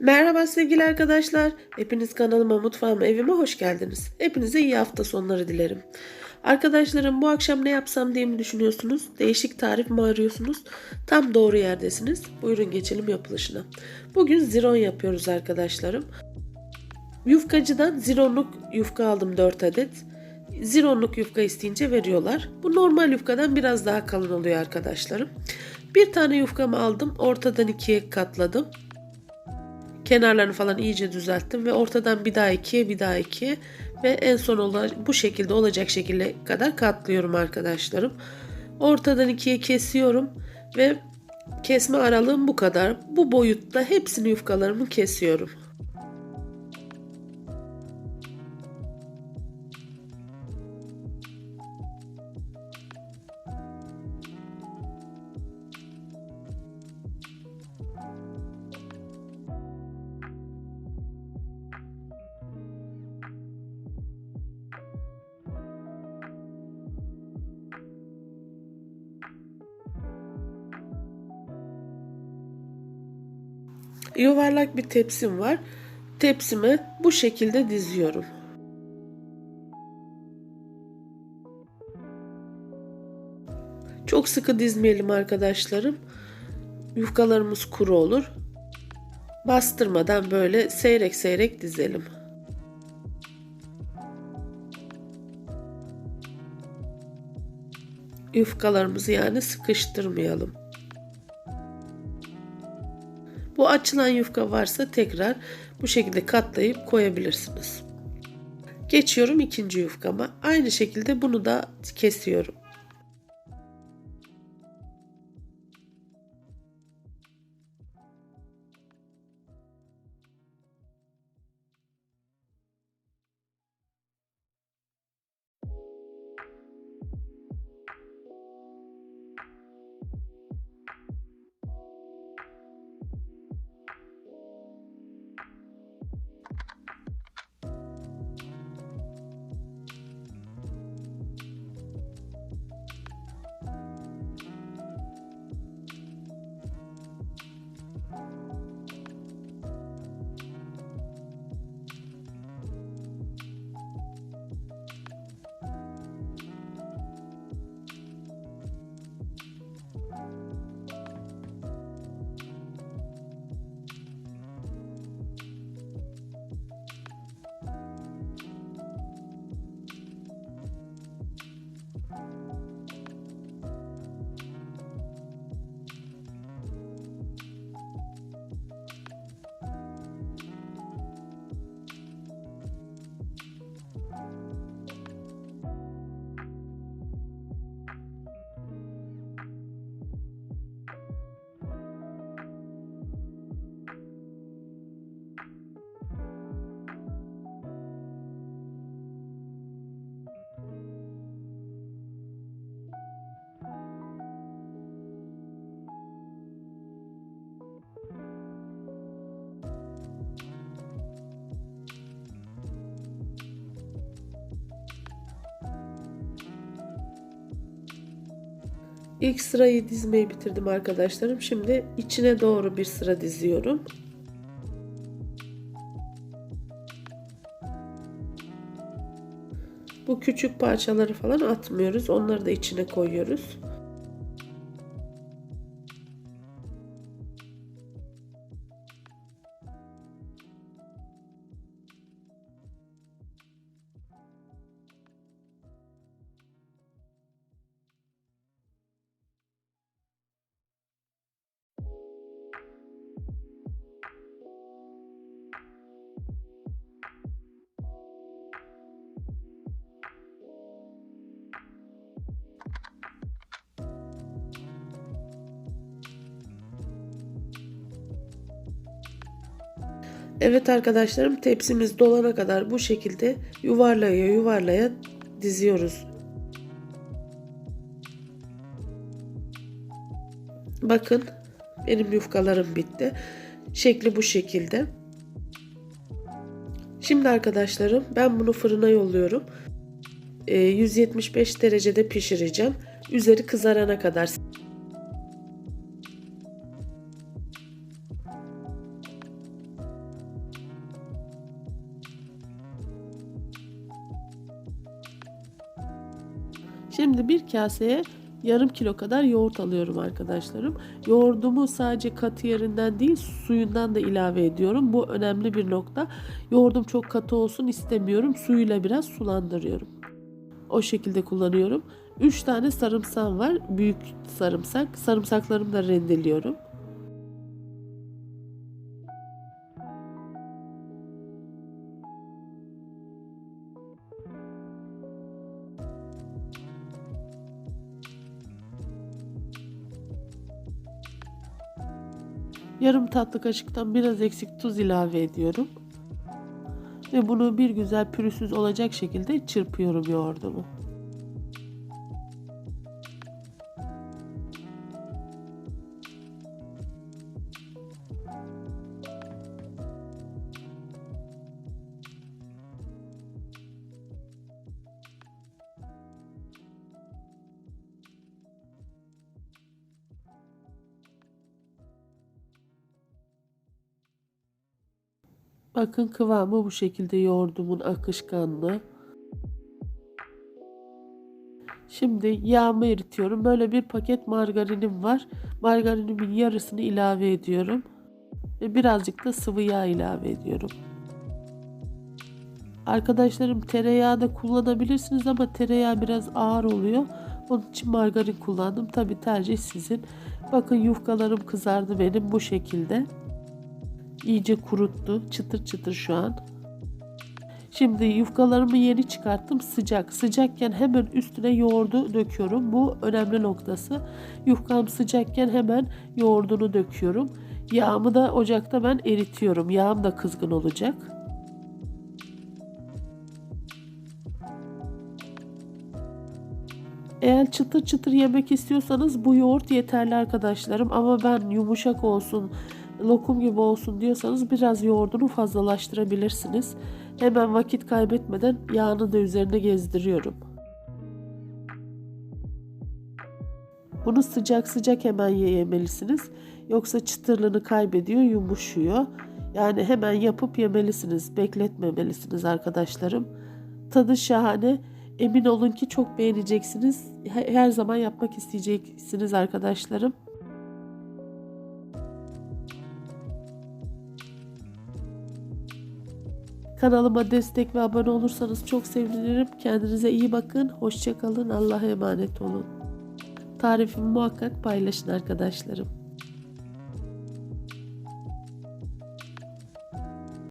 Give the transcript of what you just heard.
Merhaba sevgili arkadaşlar. Hepiniz kanalıma, mutfağıma, evime hoş geldiniz. Hepinize iyi hafta sonları dilerim. Arkadaşlarım bu akşam ne yapsam diye mi düşünüyorsunuz? Değişik tarif mi arıyorsunuz? Tam doğru yerdesiniz. Buyurun geçelim yapılışına. Bugün ziron yapıyoruz arkadaşlarım. Yufkacıdan zironluk yufka aldım 4 adet. Zironluk yufka isteyince veriyorlar. Bu normal yufkadan biraz daha kalın oluyor arkadaşlarım. Bir tane yufkamı aldım. Ortadan ikiye katladım. Kenarlarını falan iyice düzelttim ve ortadan bir daha ikiye bir daha ikiye ve en son ola, bu şekilde olacak şekilde kadar katlıyorum arkadaşlarım. Ortadan ikiye kesiyorum ve kesme aralığım bu kadar. Bu boyutta hepsini yufkalarımı kesiyorum. Yuvarlak bir tepsim var. Tepsime bu şekilde diziyorum. Çok sıkı dizmeyelim arkadaşlarım. Yufkalarımız kuru olur. Bastırmadan böyle seyrek seyrek dizelim. Yufkalarımızı yani sıkıştırmayalım. Bu açılan yufka varsa tekrar bu şekilde katlayıp koyabilirsiniz. Geçiyorum ikinci yufkama. Aynı şekilde bunu da kesiyorum. İlk sırayı dizmeyi bitirdim arkadaşlarım. Şimdi içine doğru bir sıra diziyorum. Bu küçük parçaları falan atmıyoruz. Onları da içine koyuyoruz. Evet arkadaşlarım tepsimiz dolana kadar bu şekilde yuvarlaya yuvarlaya diziyoruz. Bakın benim yufkalarım bitti. Şekli bu şekilde. Şimdi arkadaşlarım ben bunu fırına yolluyorum. 175 derecede pişireceğim. Üzeri kızarana kadar. Şimdi bir kaseye yarım kilo kadar yoğurt alıyorum arkadaşlarım. Yoğurdumu sadece katı yerinden değil suyundan da ilave ediyorum. Bu önemli bir nokta. Yoğurdum çok katı olsun istemiyorum. Suyuyla biraz sulandırıyorum. O şekilde kullanıyorum. 3 tane sarımsağım var. Büyük sarımsak. Sarımsaklarımı da rendeliyorum. Yarım tatlı kaşıktan biraz eksik tuz ilave ediyorum. Ve bunu bir güzel pürüzsüz olacak şekilde çırpıyorum yoğurdumu. Bakın kıvamı bu şekilde yoğurdumun akışkanlığı. Şimdi yağımı eritiyorum. Böyle bir paket margarinim var. Margarinimin yarısını ilave ediyorum. Ve birazcık da sıvı yağ ilave ediyorum. Arkadaşlarım tereyağı da kullanabilirsiniz ama tereyağı biraz ağır oluyor. Onun için margarin kullandım. Tabi tercih sizin. Bakın yufkalarım kızardı benim bu şekilde. İyice kuruttu. Çıtır çıtır şu an. Şimdi yufkalarımı yeni çıkarttım sıcak. Sıcakken hemen üstüne yoğurdu döküyorum. Bu önemli noktası. Yufkam sıcakken hemen yoğurdunu döküyorum. Yağımı da ocakta ben eritiyorum. Yağım da kızgın olacak. Eğer çıtır çıtır yemek istiyorsanız bu yoğurt yeterli arkadaşlarım. Ama ben yumuşak olsun, lokum gibi olsun diyorsanız biraz yoğurdunu fazlalaştırabilirsiniz. Hemen vakit kaybetmeden yağını da üzerine gezdiriyorum. Bunu sıcak sıcak hemen yemelisiniz. Yoksa çıtırlığını kaybediyor, yumuşuyor. Yani hemen yapıp yemelisiniz. Bekletmemelisiniz arkadaşlarım. Tadı şahane. Emin olun ki çok beğeneceksiniz. Her zaman yapmak isteyeceksiniz arkadaşlarım. Kanalıma destek ve abone olursanız çok sevinirim. Kendinize iyi bakın. Hoşçakalın. Allah'a emanet olun. Tarifimi muhakkak paylaşın arkadaşlarım.